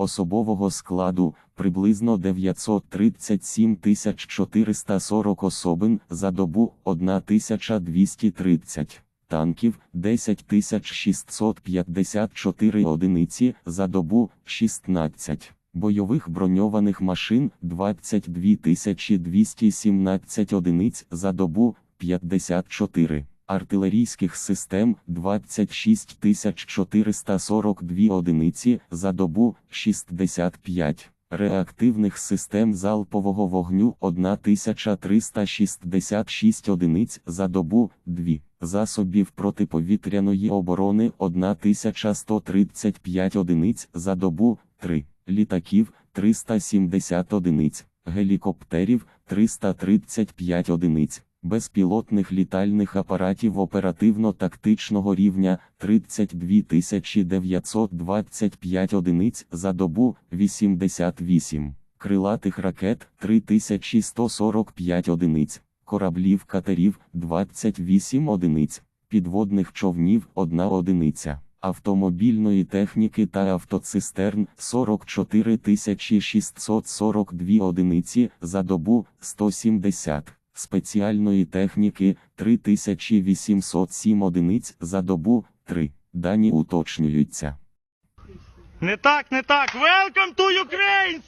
особового складу приблизно 937 440 особин за добу 1230 танків 10 654 одиниці за добу 16, бойових броньованих машин 22 217 одиниць за добу 54, артилерійських систем 26 442 одиниці за добу 65. Реактивних систем залпового вогню 1366 одиниць за добу 2, засобів протиповітряної оборони 1135 одиниць за добу 3, літаків 370 одиниць, гелікоптерів 335 одиниць, безпілотних літальних апаратів оперативно-тактичного рівня 32 925 одиниць за добу 88, крилатих ракет 3145 одиниць, кораблів катерів 28 одиниць, підводних човнів 1 одиниця. Автомобільної техніки та автоцистерн 44 642 одиниці за добу 170, спеціальної техніки 3807 одиниць за добу 3. Дані уточнюються. Не так, не так. Welcome to Ukraine!